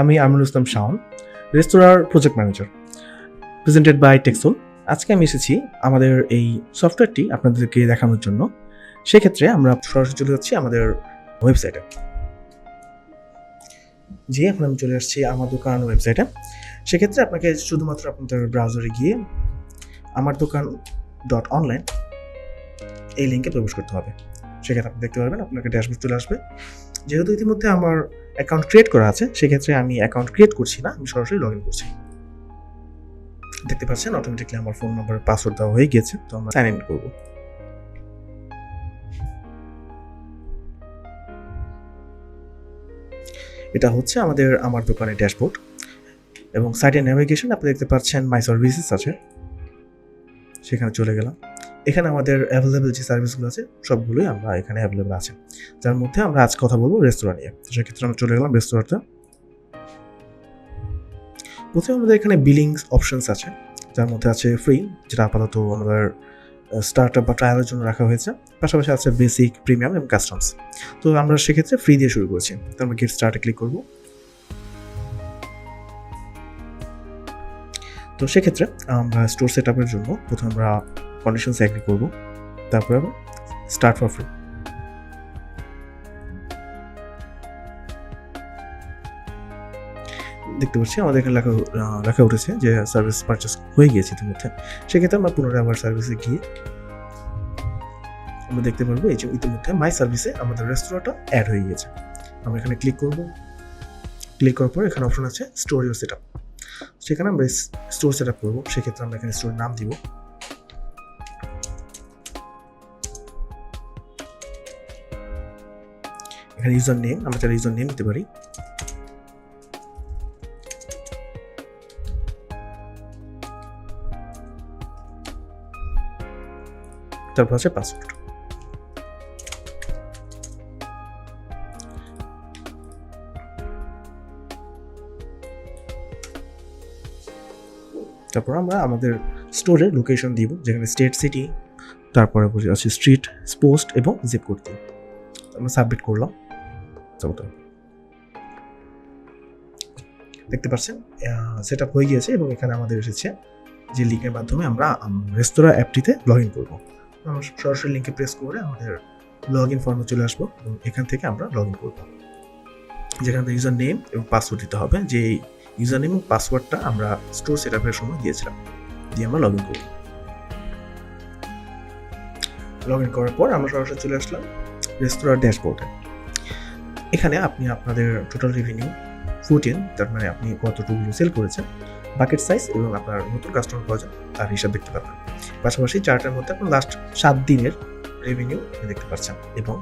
আমি আমিনুল ইসলাম শাওন, রেস্তোরাঁর project manager presented by Texol আজকে আমি এসেছি আমাদের এই সফটওয়্যারটি আপনাদেরকে দেখানোর জন্য। সেক্ষেত্রে আমরা সরাসরি চলে যাচ্ছি আমাদের ওয়েবসাইটে যে এখন আমি চলে আসছি আমার দোকান ওয়েবসাইটে সেক্ষেত্রে আপনাকে শুধুমাত্র আপনাদের ব্রাউজারে গিয়ে আমার দোকান ডট অনলাইন এই লিঙ্কে প্রবেশ করতে হবে। সেক্ষেত্রে আপনি দেখতে পারবেন, আপনাকে ড্যাশবোর্ড চলে আসবে। যেহেতু ইতিমধ্যে আমার অ্যাকাউন্ট ক্রিয়েট করা আছে, সেক্ষেত্রে আমি অ্যাকাউন্ট ক্রিয়েট করছি না, আমি সরাসরি লগ ইন করছি। দেখতে পাচ্ছেন অটোমেটিকলি আমার ফোন নাম্বার পাসওয়ার্ড দেওয়া হয়ে গিয়েছে, তো আমরা সাইন ইন করব। এটা হচ্ছে আমাদের, আমার দোকানের ড্যাশবোর্ড এবং সাইটে নেভিগেশন আপনি দেখতে পাচ্ছেন মাই সার্ভিসেস আছে। সেখানে চলে গেলাম। এখানে আমাদের অ্যাভেলেবেল যে সার্ভিসগুলো আছে, সবগুলোই আমরা এখানে অ্যাভেলেবেল আছে। যার মধ্যে আমরা আজ কথা বলব রেস্তোরাঁ নিয়ে। তো সেক্ষেত্রে আমরা চলে গেলাম রেস্তোরাঁতে প্রথমে আমাদের এখানে বিলিংস অপশনস আছে, যার মধ্যে আছে ফ্রি যেটা আপাতত আমাদের স্টার্ট বা ট্রায়ালের জন্য রাখা হয়েছে। পাশাপাশি আছে বেসিক প্রিমিয়াম এবং কাস্টমস তো আমরা সেক্ষেত্রে ফ্রি দিয়ে শুরু করেছি। তো আমরা গেট স্টার্টে ক্লিক করব। তো সেক্ষেত্রে আমরা স্টোর সেট আপের জন্য প্রথমে আমরা কন্ডিশনস অ্যাগ্রি করব। তারপর তারপরে স্টার্ট ফর ফ্রি দেখতে পাচ্ছি, আমাদের এখানে লেখা লেখা উঠেছে যে সার্ভিস পারচেস হয়ে গিয়েছে ইতিমধ্যে। সেক্ষেত্রে আমরা পুনরায় আমার সার্ভিসে গিয়ে আমরা দেখতে পারব, এই যে ইতিমধ্যে মাই সার্ভিসে আমাদের রেস্তোরাঁটা অ্যাড হয়ে গিয়েছে। আমরা এখানে ক্লিক করব। ক্লিক করার পর এখানে অপশন আছে স্টোর ইউর সেট আপ সেখানে আমরা স্টোর সেট আপ করব। সেক্ষেত্রে আমরা এখানে স্টোরের নাম দিব। এখানে ইউজার নেম আমরা চাইলে ইউজার নেম দিতে পারি। তারপর আছে পাসওয়ার্ড তারপর আমরা আমাদের স্টোরের লোকেশন দিব, যেখানে স্টেট সিটি তারপরে আছে স্ট্রিট পোস্ট এবং জিপ দিব আমরা সাবমিট করলাম। দেখতে পাচ্ছেন সেট আপ হয়ে গিয়েছে এবং এখানে আমাদের এসেছে যে লিঙ্কের মাধ্যমে আমরা রেস্তোরাঁ অ্যাপটিতে লগ ইন করব। আমরা সরাসরি লিঙ্কে প্রেস করে আমাদের লগ ইন ফর্মে চলে আসব এবং এখান থেকে আমরা লগ ইন করব। যেখানে ইউজার নেম এবং পাসওয়ার্ড দিতে হবে। যে ইউজার নেম এবং পাসওয়ার্ডটা আমরা স্টোর সেট আপের সময় দিয়েছিলাম, দিয়ে আমরা লগ ইন করব। লগ ইন করার পর আমরা সরাসরি চলে আসলাম রেস্তোরাঁর ড্যাশবোর্ডে এখানে আপনি আপনাদের টোটাল রেভিনিউ ফুটিন তার মানে আপনি কতটুকু সেল করেছেন বাকেট সাইজ এবং আপনার নতুন কাস্টমার প্রয়োজন তার হিসাব দেখতে পারবেন পাশাপাশি চার্টের মধ্যে আপনার লাস্ট সাত দিনের রেভিনিউ দেখতে পাচ্ছেন এবং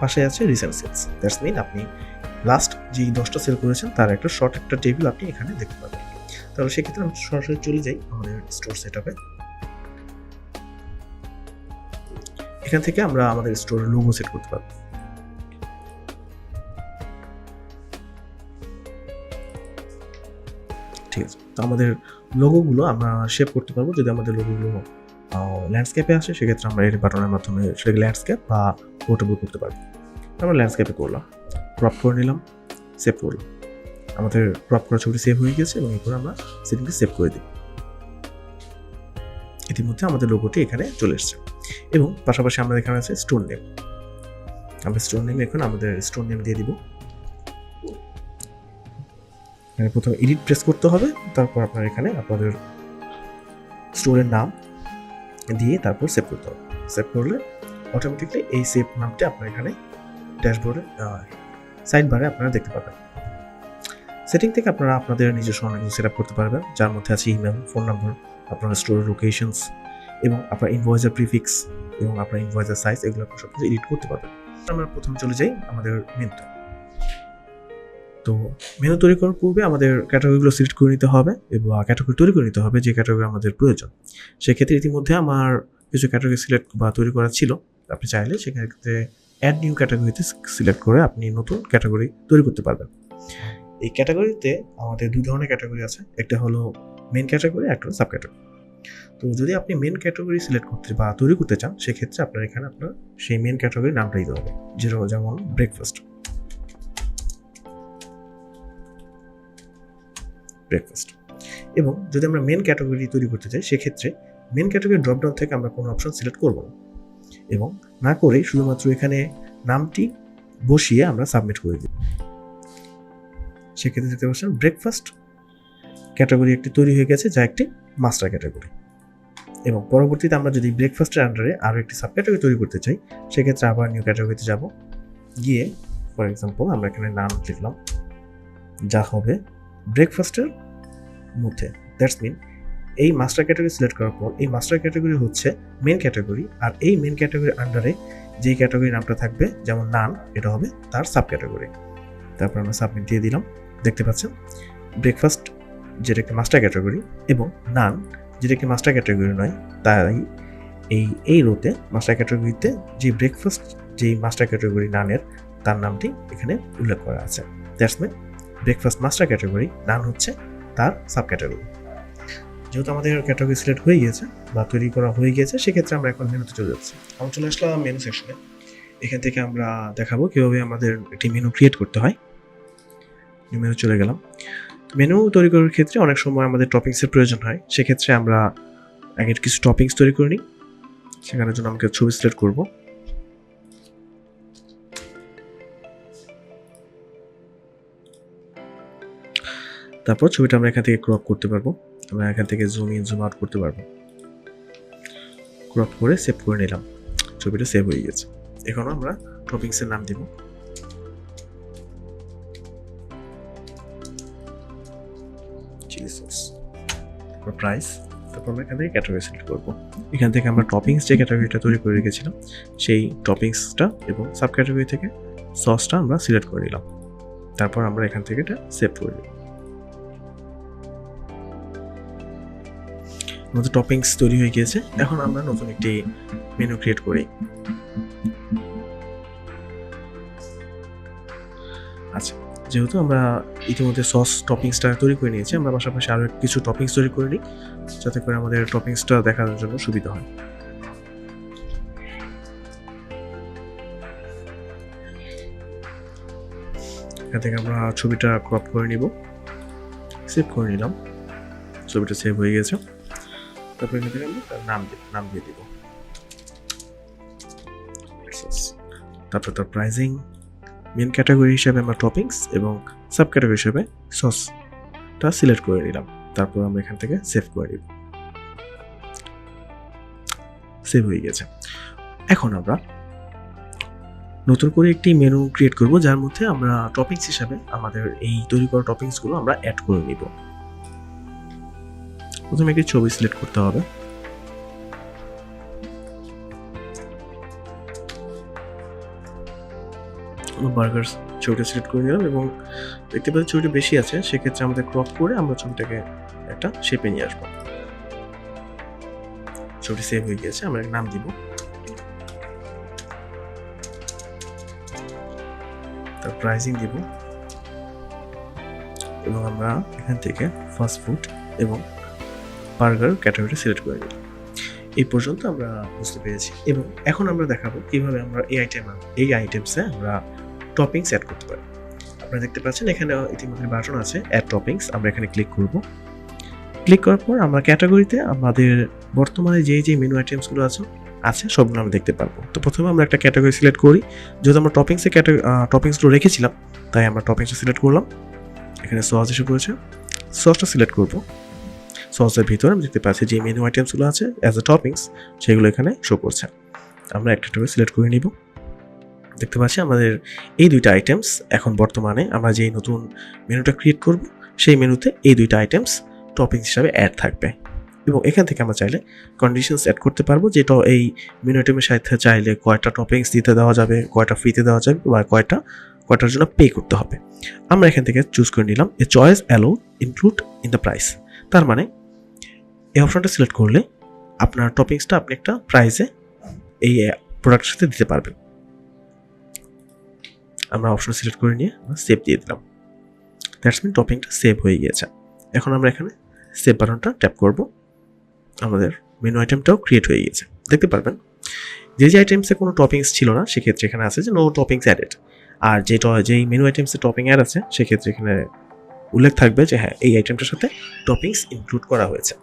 পাশে আছে রিসেন্ট সেলস দ্যাটস মিন আপনি লাস্ট যেই দশটা সেল করেছেন, তার একটা শর্ট একটা টেবিল আপনি এখানে দেখতে পাবেন। তাহলে সেক্ষেত্রে আমি সরাসরি চলে যাই আমাদের স্টোর সেট আপে এখান থেকে আমরা আমাদের স্টোরের লোগো সেট করতে পারব। ঠিক আছে। তো আমাদের লোগোগুলো আমরা শেপ করতে পারব যদি আমাদের লোগোগুলো ল্যান্ডস্কেপে আসে, সেক্ষেত্রে আমরা এর বাটনের মাধ্যমে সেটাকে ল্যান্ডস্কেপ বা পোর্টেবল করতে পারব। আমরা ল্যান্ডস্কেপে করলাম। ক্রপ করে নিলাম সেভ করলাম। আমাদের ক্রপ করা ছবি সেভ হয়ে গেছে এবং এরপর আমরা সেটিংকে সেভ করে দিই। ইতিমধ্যে আমাদের লোগোটি এখানে চলে এসেছে। এবং পাশাপাশি আমাদের এখানে আছে স্টোন নেম আমরা স্টোন নেম এখন আমাদের স্টোন নেম দিয়ে দিব। এখানে প্রথমে এডিট প্রেস করতে হবে, তারপর আপনার এখানে আপনাদের স্টোরের নাম দিয়ে তারপর সেভ করতে হবে। সেভ করলে অটোমেটিকলি এই সেভ নামটি আপনার এখানে ড্যাশবোর্ডে সাইড বারে আপনারা দেখতে পাবেন। সেটিং থেকে আপনারা আপনাদের নিজস্ব অনেক সেট আপ করতে পারবেন, যার মধ্যে আছে ইমেল ফোন নাম্বার আপনার স্টোরের লোকেশনস এবং আপনার ইনভয়েসের প্রিফিক্স এবং আপনার ইনভয়েসের সাইজ এগুলো আপনার সব কিছু এডিট করতে পারবেন। আমরা প্রথমে চলে যাই আমাদের মেনুতে তো মেনু তৈরি করার পূর্বে আমাদের ক্যাটাগরিগুলো সিলেক্ট করে নিতে হবে এবং ক্যাটাগরি তৈরি করে নিতে হবে যে ক্যাটাগরি আমাদের প্রয়োজন। সেক্ষেত্রে ইতিমধ্যে আমার কিছু ক্যাটাগরি সিলেক্ট বা তৈরি করা ছিল। আপনি চাইলে সেক্ষেত্রে অ্যাড নিউ ক্যাটাগরিতে সিলেক্ট করে আপনি নতুন ক্যাটাগরি তৈরি করতে পারবেন। এই ক্যাটাগরিতে আমাদের দুই ধরনের ক্যাটাগরি আছে। একটা হলো মেন ক্যাটাগরি একটা হলো সাব ক্যাটাগরি তো যদি আপনি মেন ক্যাটাগরি সিলেক্ট করতে বা তৈরি করতে চান, সেক্ষেত্রে আপনার এখানে আপনার সেই মেন ক্যাটাগরির নামটা দিতে হবে। যেটা যেমন ব্রেকফাস্ট ব্রেকফাস্ট এবং যদি আমরা মেন ক্যাটাগরি তৈরি করতে চাই, সেক্ষেত্রে মেন ক্যাটাগরি ড্রপডাউন থেকে আমরা কোনো অপশন সিলেক্ট করব না। এবং না করে শুধুমাত্র এখানে নামটি বসিয়ে আমরা সাবমিট করে দিই। সেক্ষেত্রে দেখতে পাচ্ছেন ব্রেকফাস্ট ক্যাটাগরি একটি তৈরি হয়ে গেছে, যা একটি মাস্টার ক্যাটাগরি এবং পরবর্তীতে আমরা যদি ব্রেকফাস্টের আন্ডারে আরও একটি সাব ক্যাটাগরি তৈরি করতে চাই, সেক্ষেত্রে আবার নিউ ক্যাটাগরিতে যাব। গিয়ে ফর এক্সাম্পল আমরা এখানে নাম লিখলাম, যা হবে ব্রেকফাস্টের মধ্যে দ্যাটস মিন এই মাস্টার ক্যাটাগরি সিলেক্ট করার পর এই মাস্টার ক্যাটাগরি হচ্ছে মেন ক্যাটাগরি আর এই মেন ক্যাটাগরির আন্ডারে যেই ক্যাটাগরি নামটা থাকবে, যেমন নান এটা হবে তার সাব ক্যাটাগরি তারপর আমরা সাবমিট দিয়ে দিলাম, দেখতে পাচ্ছেন? ব্রেকফাস্ট যেটা একটি মাস্টার ক্যাটাগরি এবং নান যেটা একটি মাস্টার ক্যাটাগরি নয়, তাই এই এই রোতে মাস্টার ক্যাটাগরিতে যে ব্রেকফাস্ট যেই মাস্টার ক্যাটাগরি নানের তার নামটি এখানে উল্লেখ করা আছে। That's mean breakfast master category none হচ্ছে তার সাব ক্যাটাগরি যেহেতু আমাদের ক্যাটাগরি সিলেক্ট হয়ে গিয়েছে বা তৈরি করা হয়ে গিয়েছে, সেক্ষেত্রে আমরা এখন মেনুতে চলে যাচ্ছি। আমরা চলে আসলাম মেনু সেকশনে এখান থেকে আমরা দেখাবো কীভাবে আমাদের একটি মেনু ক্রিয়েট করতে হয়। মেনু চলে গেলাম। মেনু তৈরি করার ক্ষেত্রে অনেক সময় আমাদের টপিংসের প্রয়োজন হয়। সেক্ষেত্রে আমরা আগের কিছু টপিংস তৈরি করে নিই। সেখানের জন্য আমাকে ছবি সিলেক্ট করব। তারপর ছবিটা আমরা এখান থেকে ক্রপ করতে পারব। আমরা এখান থেকে জুম ইন জুম আউট করতে পারব। ক্রপ করে সেভ করে নিলাম। ছবিটা সেভ হয়ে গেছে। এখন আমরা টপিংসের নাম দিব। প্রাইস তারপর আমরা এখান থেকে ক্যাটাগরি সিলেক্ট করব। এখান থেকে আমরা টপিংস যে ক্যাটাগরিটা তৈরি করে রেখেছিলাম, সেই টপিংসটা এবং সাব ক্যাটাগরি থেকে সসটা আমরা সিলেক্ট করে নিলাম। তারপর আমরা এখান থেকে এটা সেভ করে দিই আমাদের টপিংস তৈরি হয়ে গিয়েছে। এখন আমরা নতুন একটি মেনু ক্রিয়েট করি। আচ্ছা যেহেতু আমরা ইতিমধ্যে সস টপিংসটা তৈরি করে নিয়েছি, আমরা পাশাপাশি আরও কিছু টপিংস তৈরি করে নিই, যাতে করে আমাদের টপিংসটা দেখানোর জন্য সুবিধা হয়। এখান থেকে আমরা ছবিটা ক্রপ করে নিব। সেভ করে নিলাম। ছবিটা সেভ হয়ে গেছে। তারপর এখান থেকে আমরা তার নাম নাম দিয়ে দিব। তারপর তার প্রাইজিং মেন ক্যাটাগরি হিসাবে আমরা টপিংস এবং সাব ক্যাটাগরি হিসাবে সসটা সিলেক্ট করে নিলাম। তারপর আমরা এখান থেকে সেভ করে নিব সেভ হয়ে গেছে। এখন আমরা নতুন করে একটি মেনু ক্রিয়েট করব যার মধ্যে আমরা টপিংস হিসাবে আমাদের এই তৈরি করা টপিংসগুলো আমরা অ্যাড করে নিব। প্রথমে একটি ছবি সিলেক্ট করতে হবে। বার্গার ছবিটা সিলেক্ট করে নিলাম এবং দেখতে পাচ্ছি ছবিটা বেশি আছে, সেক্ষেত্রে আমাদের ক্রপ করে আমরা ছবিটাকে একটা শেপে নিয়ে আসব। ছবিটি সেভ হয়ে গিয়েছে, আমরা নাম দিব। তার প্রাইসিং দিব। এবং আমরা এখান থেকে ফাস্ট ফুড এবং বার্গার ক্যাটাগরি সিলেক্ট করে নিলাম এই পর্যন্ত আমরা বুঝতে পেরেছি। এবং এখন আমরা দেখাবো কীভাবে আমরা এই আইটেম এই আইটেমসে আমরা টপিংস অ্যাড করতে পারি। আপনারা দেখতে পাচ্ছেন এখানে ইতিমধ্যে বাটন আছে অ্যাড টপিংস আমরা এখানে ক্লিক করব। ক্লিক করার পর আমরা ক্যাটাগরিতে আমাদের বর্তমানে যেই যে মেনু আইটেমসগুলো আছে আছে, সবগুলো আমরা দেখতে পারব। তো প্রথমে আমরা একটা ক্যাটাগরি সিলেক্ট করি। যেহেতু আমরা টপিংসে ক্যাটাগরি টপিংসগুলো রেখেছিলাম, তাই আমরা টপিংসটা সিলেক্ট করলাম। এখানে সস এসে পড়েছে। সসটা সিলেক্ট করব। সসের ভিতরে আমি দেখতে পাচ্ছি যে মেনু আইটেমসগুলো আছে অ্যাজ এ টপিংস সেগুলো এখানে শো করছে। আমরা একটা টপিক সিলেক্ট করে নিব। দেখতে পাচ্ছি আমাদের এই দুইটা আইটেমস এখন বর্তমানে আমরা যেই নতুন মেনুটা ক্রিয়েট করব, সেই মেনুতে এই দুইটা আইটেমস টপিংস হিসাবে অ্যাড থাকবে। এবং এখান থেকে আমরা চাইলে কন্ডিশনস অ্যাড করতে পারব, যেটা এই মেনু আইটেমের সাথে চাইলে কয়টা টপিংস দিতে দেওয়া যাবে, কয়টা ফ্রিতে দেওয়া যাবে বা কয়টা, কয়টার জন্য পে করতে হবে। আমরা এখান থেকে চুজ করে নিলাম a choice allow include in the price তার মানে এই অপশনটা সিলেক্ট করলে আপনার টপিংসটা আপনি একটা প্রাইসে এই প্রোডাক্টের সাথে দিতে পারবেন। আমরা অপশন সিলেক্ট করে নিয়ে সেভ দিয়ে দিলাম। দ্যাটস মিন টপিংটা সেভ হয়ে গিয়েছে। এখন আমরা এখানে সেভ বাটনটা ট্যাপ করব। আমাদের মেনু আইটেমটাও ক্রিয়েট হয়ে গিয়েছে। দেখতে পারবেন, যে যে আইটেমসে কোনো টপিংস ছিল না, সেক্ষেত্রে এখানে আছে যে নো টপিংস অ্যাডেড আর যে যেই মেনু আইটেমসে টপিং অ্যাড আছে, সেক্ষেত্রে এখানে উল্লেখ থাকবে যে হ্যাঁ এই আইটেমটার সাথে টপিংস ইনক্লুড করা হয়েছে।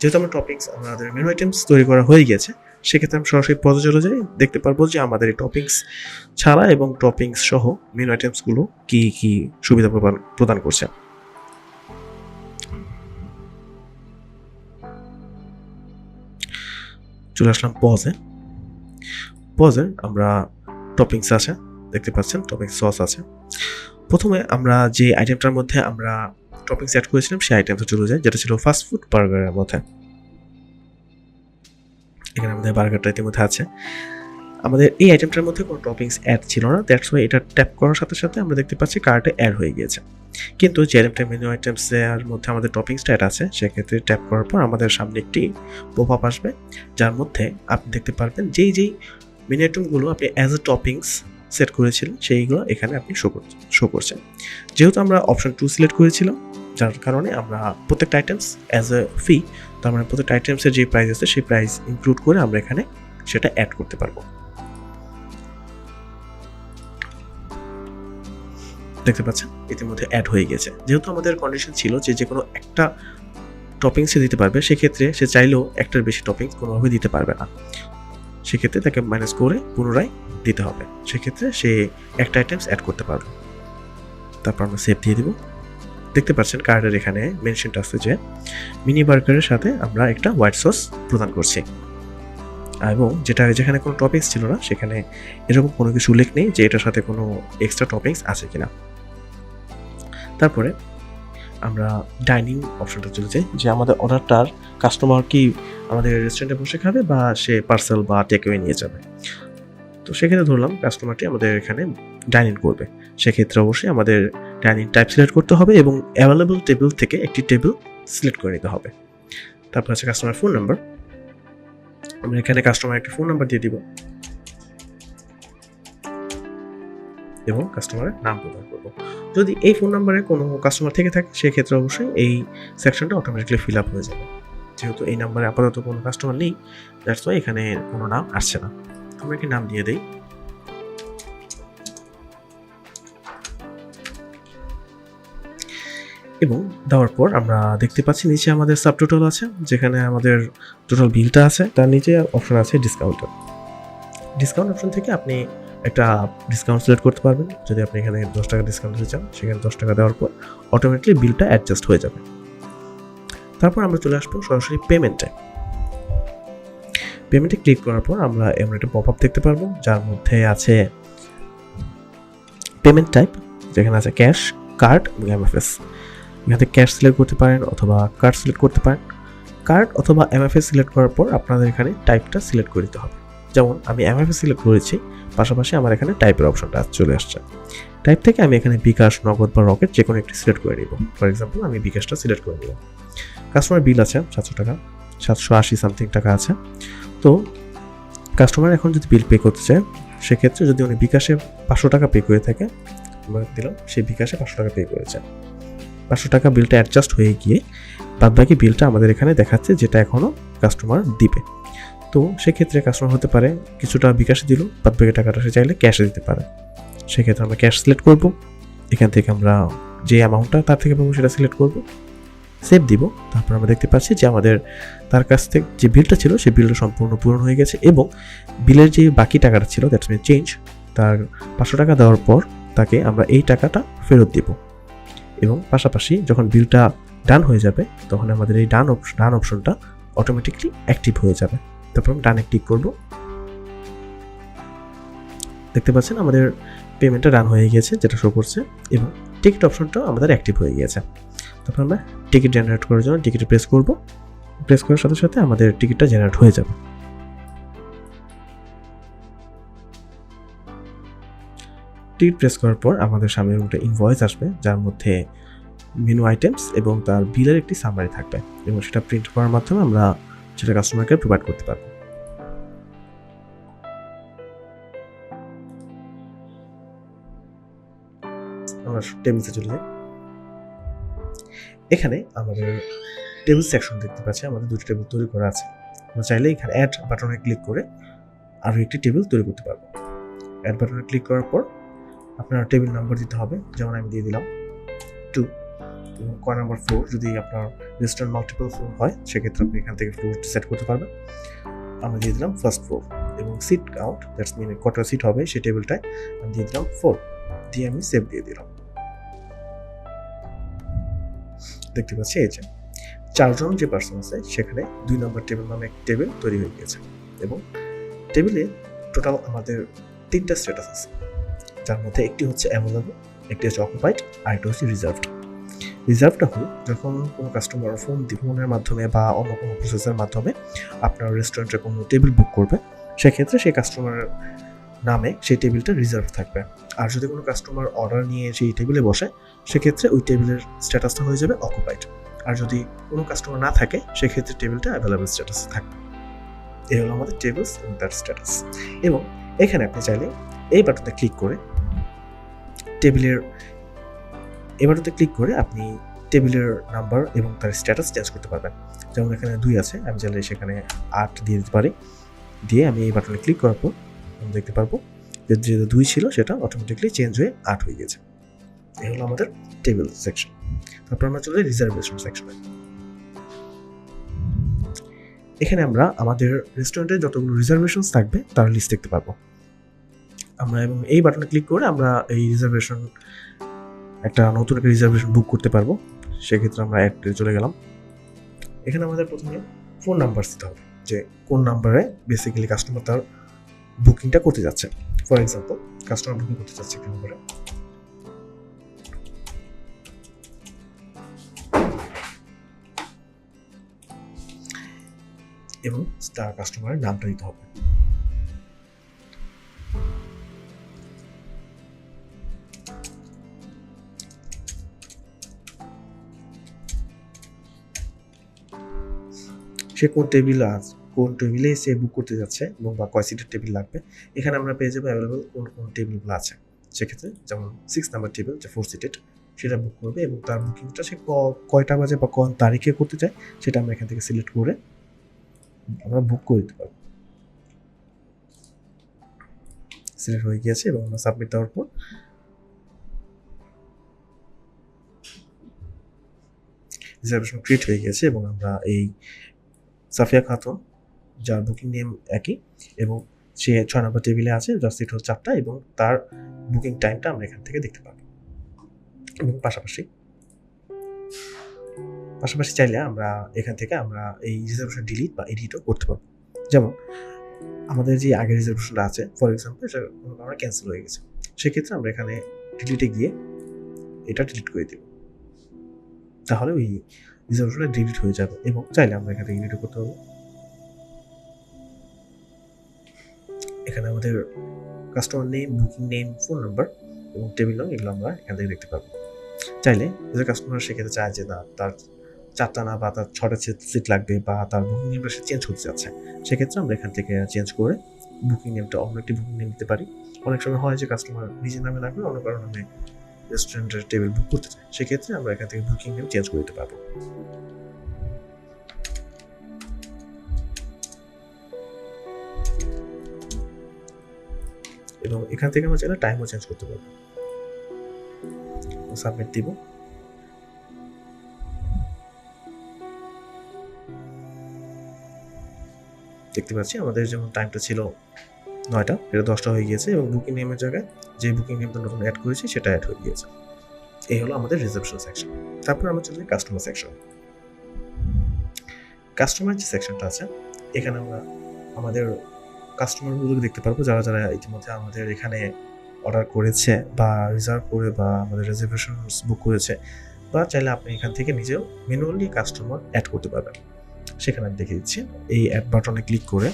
যেহেতু আমরা টপিংস আমাদের মেনু আইটেমস তৈরি করা হয়ে গেছে, সেক্ষেত্রে আমরা সরাসরি পদে চলে যাই দেখতে পারব যে আমাদের এই টপিংস ছাড়া এবং টপিংস সহ মেনু আইটেমসগুলো কি কি সুবিধা প্রদান- করছে। চলে আসলাম পজে পজে আমরা টপিংস আছে, দেখতে পাচ্ছেন টপিংস সস আছে। প্রথমে আমরা যে আইটেমটার মধ্যে আমরা টপিংস অ্যাড করেছিলাম, সেই আইটেমটা চলে যায়, যেটা ছিল ফাস্ট ফুড বার্গারের মধ্যে। এখানে আমাদের বার্গারটা ইতিমধ্যে আছে। আমাদের এই আইটেমটার মধ্যে কোনো টপিংস অ্যাড ছিল না দ্যাটস ওয়াই এটা ট্যাপ করার সাথে সাথে আমরা দেখতে পাচ্ছি কার্টে অ্যাড হয়ে গিয়েছে। কিন্তু যে আইটেমটা মেনু আইটেমসের মধ্যে আমাদের টপিংসটা অ্যাড আছে, সেক্ষেত্রে ট্যাপ করার পর আমাদের সামনে একটি আপ আসবে, যার মধ্যে আপনি দেখতে পারবেন যেই যেই মেনু আইটেমগুলো আপনি অ্যাজ এ টপিংস সেট করেছিলেন, সেইগুলো এখানে আপনি শো শো করছেন। যেহেতু আমরা অপশন টু সিলেক্ট করেছিলাম যার কারণে আমরা প্রত্যেকটা আইটেমস অ্যাজ এ ফি তার মানে প্রত্যেকটা আইটেমসের যে প্রাইস আছে, সেই প্রাইস ইনক্লুড করে আমরা এখানে সেটা অ্যাড করতে পারব। দেখতে পাচ্ছেন? ইতিমধ্যে অ্যাড হয়ে গেছে। যেহেতু আমাদের কন্ডিশন ছিল যে যে কোনো একটা টপিংস টপিংসে দিতে পারবে, সেক্ষেত্রে সে চাইলেও একটার বেশি টপিংস কোনোভাবে দিতে পারবে না। সেক্ষেত্রে তাকে মাইনাস করে পুনরায় দিতে হবে। সেক্ষেত্রে সে একটা আইটেমস অ্যাড করতে পারবে। তারপর আমরা সেভ দিয়ে দিব। দেখতে পাচ্ছেন কার্ডের এখানে মেনশনটা আছে যে মিনি বার্গারের সাথে আমরা একটা হোয়াইট সস প্রদান করছি। এবং যেটা যেখানে কোনো টপিংস ছিল না, সেখানে এরকম কোনো কিছু উল্লেখ নেই যে এটার সাথে কোনো এক্সট্রা টপিংস আছে কিনা। তারপরে আমরা ডাইনিং অপশনটা চলে যাই, যে আমাদের অর্ডারটার কাস্টমার কি আমাদের রেস্টুরেন্টে বসে খাবে বা সে পার্সেল বা টেকওয়ে নিয়ে যাবে। তো সেক্ষেত্রে ধরলাম কাস্টমারটি আমাদের এখানে ডাইনিং করবে। সেক্ষেত্রে অবশ্যই আমাদের ডাইনিং টাইপ সিলেক্ট করতে হবে এবং অ্যাভেলেবল টেবিল থেকে একটি টেবিল সিলেক্ট করে নিতে হবে। তারপর আছে কাস্টমার ফোন নাম্বার আমরা এখানে কাস্টমার একটা ফোন নাম্বার দিয়ে দিব। এবং কাস্টমারের নাম প্রদান করব। যদি এই ফোন নাম্বারে কোনো কাস্টমার থেকে থাকে, সেক্ষেত্রে অবশ্যই এই সেকশনটা অটোমেটিকলি ফিল আপ হয়ে যাবে। যেহেতু এই নাম্বারে আপাতত কোনো কাস্টমার নেই দ্যাটস ওয়াই এখানে কোনো নাম আসছে না। আমরা একটি নাম দিয়ে দিই। এবং দেওয়ার পর আমরা দেখতে পাচ্ছি নিচে আমাদের সাব টোটাল আছে, যেখানে আমাদের টোটাল বিলটা আছে। তার নিচে অপশন আছে ডিসকাউন্টার ডিসকাউন্ট অপশন থেকে আপনি একটা ডিসকাউন্ট সিলেক্ট করতে পারবেন। যদি আপনি এখানে দশ টাকা ডিসকাউন্ট দিতে চান, সেখানে দশ টাকা দেওয়ার পর অটোমেটিকলি বিলটা অ্যাডজাস্ট হয়ে যাবে। তারপর আমরা চলে আসব সরাসরি পেমেন্টে পেমেন্টে ক্লিক করার পর আমরা এমন একটা পপ আপ দেখতে পারব, যার মধ্যে আছে পেমেন্ট টাইপ যেখানে আছে ক্যাশ কার্ড এবং এমএফএস এখান ক্যাশ সিলেক্ট করতে পারেন অথবা কার্ড সিলেক্ট করতে পারেন। কার্ড অথবা এমএফএস সিলেক্ট করার পর আপনাদের এখানে টাইপটা সিলেক্ট করে দিতে হবে। যেমন আমি এমএফএস সিলেক্ট করেছি, পাশাপাশি আমার এখানে টাইপের অপশনটা চলে আসছে। টাইপ থেকে আমি এখানে বিকাশ, নগদ বা রকেট যে কোনো একটি সিলেক্ট করে নিব। ফর এক্সাম্পল আমি বিকাশটা সিলেক্ট করে নিব কাস্টমার বিল আছে সাতশো টাকা, সাতশো আশি সামথিং টাকা আছে। তো কাস্টমার এখন যদি বিল পে করতে চায়, সেক্ষেত্রে যদি উনি বিকাশে পাঁচশো টাকা পে করে থাকে দিলাম সেই বিকাশে পাঁচশো টাকা পে করেছে। পাঁচশো টাকা বিলটা অ্যাডজাস্ট হয়ে গিয়ে বাদ বাকি বিলটা আমাদের এখানে দেখাচ্ছে যেটা এখনও কাস্টমার দিবে। তো সেক্ষেত্রে কাস্টমার হতে পারে কিছুটা বিকাশে দিল, বাদ বাকি টাকাটা সে চাইলে ক্যাশে দিতে পারে। সেক্ষেত্রে আমরা ক্যাশ সিলেক্ট করব। এখান থেকে আমরা যে অ্যামাউন্টটা তার থেকে পাবো সেটা সিলেক্ট করব। সেভ দিব। তারপর আমরা দেখতে পাচ্ছি যে আমাদের তার কাছ থেকে যে বিলটা ছিল সেই বিলটা সম্পূর্ণ পূরণ হয়ে গেছে এবং বিলের যে বাকি টাকাটা ছিল দ্যাটস মিন চেঞ্জ তার পাঁচশো টাকা দেওয়ার পর তাকে আমরা এই টাকাটা ফেরত দিব। এবং পাশাপাশি যখন বিলটা ডান হয়ে যাবে, তখন আমাদের এই ডান ডান অপশনটা অটোমেটিকলি অ্যাক্টিভ হয়ে যাবে। তারপর আমরা ডানে ক্লিক করব। দেখতে পাচ্ছেন আমাদের পেমেন্টটা ডান হয়ে গিয়েছে, যেটা শো করছে, এবং টিকিট অপশনটাও আমাদের অ্যাক্টিভ হয়ে গিয়েছে। তারপর আমরা টিকিট জেনারেট করার জন্য টিকিট প্রেস করব। প্রেস করার সাথে সাথে আমাদের টিকিটটা জেনারেট হয়ে যাবে। টিকিট প্রেস করার পর আমাদের সামনে একটা ইনভয়েস আসবে, যার মধ্যে মেনু আইটেমস এবং তার বিলের একটি সামারি থাকবে এবং সেটা প্রিন্ট করার মাধ্যমে আমরা সেটা কাস্টমারকে প্রোভাইড করতে পারব। এখানে আমাদের টেবিল সেকশন দেখতে পাচ্ছি, আমাদের দুটো টেবিল তৈরি করা আছে। আমরা চাইলে এখানে অ্যাড বাটনে ক্লিক করে আরও একটি টেবিল তৈরি করতে পারব। অ্যাড বাটনে ক্লিক করার পর আপনার টেবিল নাম্বার দিতে হবে, যেমন আমি দিয়ে দিলাম টু এবং কয় নাম্বার ফ্লোর যদি আপনার রেস্টুরেন্ট মাল্টিপল ফ্লোর হয়, সেক্ষেত্রে আপনি এখান থেকে ফ্লোর সেট করতে পারবেন। আমরা দিয়ে দিলাম ফার্স্ট ফ্লোর এবং সিট কাউন্ট দ্যাটস মিন কটা সিট হবে সেই টেবিলটায় আমি দিয়ে দিলাম ফোর দিয়ে আমি সেভ দিয়ে দিলাম। দেখতে পাচ্ছি এই যে চারজন যে পার্সন আছে, সেখানে দুই নম্বর টেবিল নামে একটি টেবিল তৈরি হয়ে গিয়েছে এবং টেবিলে টোটাল আমাদের তিনটা স্ট্যাটাস আছে। যার মধ্যে একটি হচ্ছে অ্যাভেলেবল একটি হচ্ছে অকুপাইড আর একটা হচ্ছে রিজার্ভড রিজার্ভটা হলো যখন কোনো কাস্টমার ফোন ফোনের মাধ্যমে বা অন্য কোনো প্রসেসের মাধ্যমে আপনার রেস্টুরেন্টে কোনো টেবিল বুক করবে, সেক্ষেত্রে সেই কাস্টমারের নামে সেই টেবিলটা রিজার্ভ থাকবে। আর যদি কোনো কাস্টমার অর্ডার নিয়ে সেই টেবিলে বসে, সেক্ষেত্রে ওই টেবিলের স্ট্যাটাসটা হয়ে যাবে অকুপাইড আর যদি কোনো কাস্টমার না থাকে, সেক্ষেত্রে টেবিলটা অ্যাভেলেবেল স্ট্যাটাস থাকবে। এই হলো আমাদের টেবিলস এবং তার স্ট্যাটাস এবং এখানে আপনি চাইলে এই বাটনটা ক্লিক করে টেবিলের বাটনটা ক্লিক করে আপনি টেবিলের নাম্বার এবং তার স্ট্যাটাস চেঞ্জ করতে পারবেন। যেমন এখানে দুই আছে, আমি চাইলে সেখানে আট দিয়ে দিতে পারি। দিয়ে আমি এই বাটনে ক্লিক করার পর আমি দেখতে পারব যে যে দুই ছিল, সেটা অটোমেটিকলি চেঞ্জ হয়ে আট হয়ে গেছে এই হলো আমাদের টেবিল সেকশন তারপর আমরা চলে রিজার্ভেশন সেকশনে এখানে আমরা আমাদের রেস্টুরেন্টে যতগুলো রিজার্ভেশনস থাকবে, তার লিস্ট দেখতে পারব। আমরা এবং এই বাটনে ক্লিক করে আমরা এই রিজার্ভেশন একটা নতুন একটা রিজার্ভেশন বুক করতে পারব। সেক্ষেত্রে আমরা অ্যাড চলে গেলাম। এখানে আমাদের প্রথমে ফোন নাম্বার দিতে হবে, যে কোন নাম্বারে বেসিক্যালি কাস্টমার তার বুকিংটা করতে যাচ্ছে। ফর এক্সাম্পল কাস্টমার বুকিং করতে যাচ্ছে একটা নাম্বারে এবং তার কাস্টমারের নামটা দিতে হবে। সে কোন টেবিল আছে কোন টেবিলে সে বুক করতে যাচ্ছে এবং বা কয় সিটের টেবিল লাগবে, এখানে আমরা পেয়ে যাব অ্যাভেলেবল কোন কোন টেবিলগুলো আছে। সেক্ষেত্রে যেমন সিক্স নাম্বার টেবিল যে ফোর সিটেড সেটা বুক করবে এবং তার বুকিংটা সে কয়টা বাজে বা কোন তারিখে করতে চায়, সেটা আমরা এখান থেকে সিলেক্ট করে আমরা বুক করে দিতে পারব। সিলেক্ট হয়ে গিয়েছে এবং আমরা সাবমিট দেওয়ার পর রিজার্ভেশন ক্রিয়েট হয়ে গেছে এবং আমরা এই সাফিয়া খাতুন, যার বুকিং নেম একই এবং সে ছয় নম্বর টেবিলে আছে যার সিট হচ্ছে চারটা এবং তার বুকিং টাইমটা আমরা এখান থেকে দেখতে পাবো। এবং পাশাপাশি পাশাপাশি চাইলে আমরা এখান থেকে আমরা এই রিজার্ভেশন ডিলিট বা এডিটও করতে পারব। যেমন, আমাদের যে আগের রিজার্ভেশনটা আছে ফর এক্সাম্পল এটা কারণে ক্যান্সেল হয়ে গেছে। সেক্ষেত্রে আমরা এখানে ডিলিটে গিয়ে এটা ডিলিট করে দেব। তাহলে ওই রিজার্ভেশনটা ডিলিট হয়ে যাবে এবং চাইলে আমরা এখান থেকে করতে পারব। এখানে আমাদের customer name booking name phone number এবং টেবিল নাম এগুলো আমরা এখান থেকে দেখতে পাবো। চাইলে যদি কাস্টমার সেক্ষেত্রে চায় যে না, তার চারটা না বা তার ছটা সিট লাগবে বা তার বুকিং নেমটা সে চেঞ্জ করতে চাচ্ছে। সেক্ষেত্রে আমরা এখান থেকে চেঞ্জ করে বুকিং নেমটা অন্য একটি বুকিং নেম দিতে পারি। অনেক সময় হয় যে কাস্টমার নিজের নামে লাগবে, অন্য কারও নামে রেস্টুরেন্টের টেবিল বুক করতে চাই, সেক্ষেত্রে আমরা এখান থেকে বুকিং নেম চেঞ্জ করে দিতে পারব। এবং এখান থেকে আমরা চাইলে টাইমও চেঞ্জ করতে পারব। সাবমিট দিব। দেখতে পাচ্ছি আমাদের যেমন টাইমটা ছিল নয়টা, এটা দশটা হয়ে গিয়েছে এবং বুকিং নেমের জায়গায় যে বুকিং নেমটা নতুন অ্যাড করেছি সেটা অ্যাড হয়ে গিয়েছে। এই হলো আমাদের রিসেপশন সেকশন তারপর আমরা চলে যাই কাস্টমার সেকশন কাস্টমার যে সেকশনটা আছে, এখানে আমরা আমাদের কাস্টমারগুলোকে দেখতে পারব। যারা যারা ইতিমধ্যে আমাদের এখানে অর্ডার করেছে বা রিজার্ভ করে বা আমাদের রিজার্ভেশন বুক করেছে বা চাইলে আপনি এখান থেকে নিজেও ম্যানুয়ালি কাস্টমার অ্যাড করতে পারবেন। সেখানে আমি দেখে দিচ্ছি। এই অ্যাড বাটনে ক্লিক করে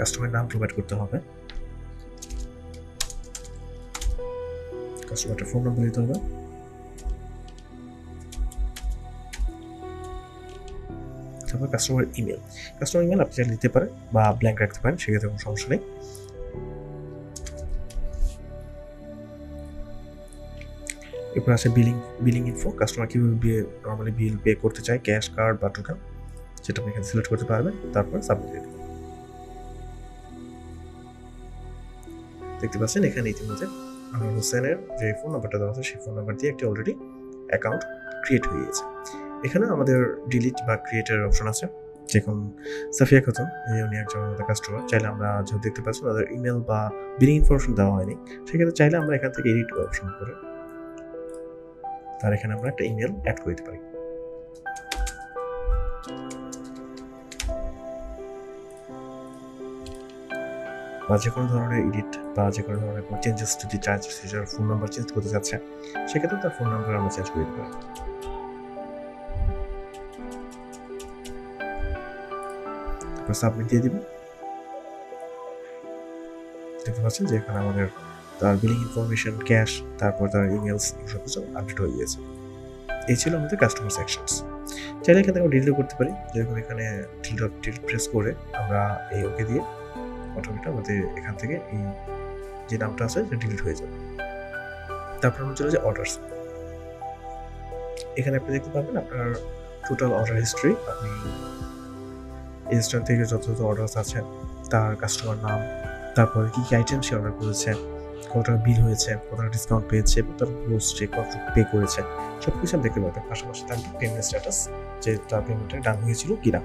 কাস্টমারের নাম প্রোভাইড করতে হবে। কাস্টমারটা ফোন নাম্বার দিতে হবে। তারপর কাস্টমার ইমেল কাস্টমার ইমেল আপনি চাইলে দিতে পারেন বা ব্ল্যাঙ্ক রাখতে পারেন, সেক্ষেত্রে কোনো সমস্যা নেই। এরপর আছে বিলিং বিলিং ইনফো কাস্টমার কীভাবে নর্মালি বিল পে করতে চায় ক্যাশ কার্ড বা টোকেন সেটা আপনি এখানে সিলেক্ট করতে পারবেন, তারপর সাবমিট দিয়ে দেখতে পাচ্ছেন, এখানে ইতিমধ্যে আনোয়ার হোসেনের যে ফোন নাম্বারটা দেওয়া আছে, সেই ফোন নাম্বার দিয়ে একটি অলরেডি অ্যাকাউন্ট ক্রিয়েট হয়ে গেছে এখানে আমাদের ডিলিট বা ক্রিয়েটের অপশন আছে যেরকম সাফিয়া খাতুন উনি একজন আমাদের কাস্টমার চাইলে আমরা যেহেতু দেখতে পাচ্ছি ওদের ইমেল বা বিলিং ইনফরমেশন দেওয়া হয়নি, সেক্ষেত্রে চাইলে আমরা এখান থেকে এডিট অপশন করে, তার এখানে আমরা একটা ইমেল অ্যাড করে দিতে পারি। বা যে কোনো ধরনের এডিট বা যে কোনো ধরনের কোনো চেঞ্জেস যদি চার্জ সেটার ফোন নাম্বার চেঞ্জ করতে চাচ্ছে, সেক্ষেত্রে তার ফোন নাম্বার আমরা চেঞ্জ করে তারপর সাবমিট দিয়ে দিব। দেখতে পাচ্ছেন যে এখানে আমাদের তার বিলিং ইনফরমেশন ক্যাশ তারপর তার ইমেলস সব কিছু আপডেট হয়ে গিয়েছে। এই ছিল আমাদের কাস্টমার সেকশনস চাইলে এখান থেকে ডিলিট করতে পারি। যেরকম এখানে ডিলিট প্রেস করে আমরা এই ওকে দিয়ে অটোমেটিক আমাদের এখান থেকে এই যে নামটা আছে, সেটা ডিলিট হয়ে যাবে। তারপর আমরা চলে যাই অর্ডারস এখানে আপনি দেখতে পাবেন আপনার টোটাল অর্ডার হিস্ট্রি আপনি রেজিস্ট্রার থেকে যত যত অর্ডারস আছে তার কাস্টমার নাম, তারপরে কি কি আইটেম সে অর্ডার করেছে কত টাকা বিল হয়েছে কত টাকা ডিসকাউন্ট পেয়েছে তার গ্রোস সে কত পে করেছে সব কিছু আপনি দেখতে পাবেন পাশাপাশি তার পেমেন্ট স্ট্যাটাস যে তার পেমেন্টটা ডান হয়েছিল কিনা।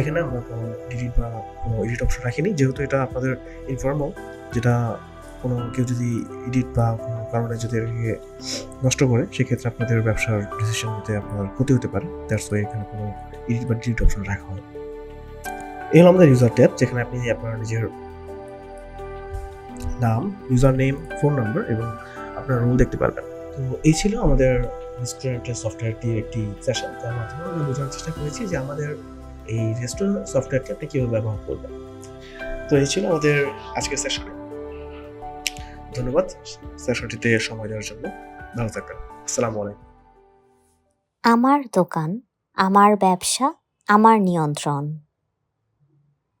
এখানে আমরা কোনো ডিলিট বা কোনো এডিট অপশন রাখিনি। যেহেতু এটা আপনাদের ইনফর্মাল যেটা কোনো কেউ যদি এডিট বা কোনো কারণে যদি এটাকে নষ্ট করে, সেক্ষেত্রে আপনাদের ব্যবসার ডিসিশন নিতে আপনার ক্ষতি হতে পারে। দ্যাটস ওয়াই এখানে কোনো এডিট বা ডিলিট অপশন রাখা হয় এই হলো আমাদের ইউজার ট্যাব যেখানে আপনি আপনার নিজের নাম ইউজার নেম ফোন নাম্বার এবং আপনার রোল দেখতে পারবেন। তো এই ছিল আমাদের রেস্টুরেন্টের সফটওয়্যারটির একটি সেশন তার মাধ্যমে আমরা বোঝানোর চেষ্টা করেছি যে আমাদের এই রেস্টোর সফটওয়্যারটি আপনি কীভাবে ব্যবহার করবেন তো এই ছিল আমাদের আজকের সেশনে ধন্যবাদ সেশনটিতে সময় দেওয়ার জন্য। ভালো থাকবেন। আসসালামু আলাইকুম। আমার দোকান, আমার ব্যবসা, আমার নিয়ন্ত্রণ।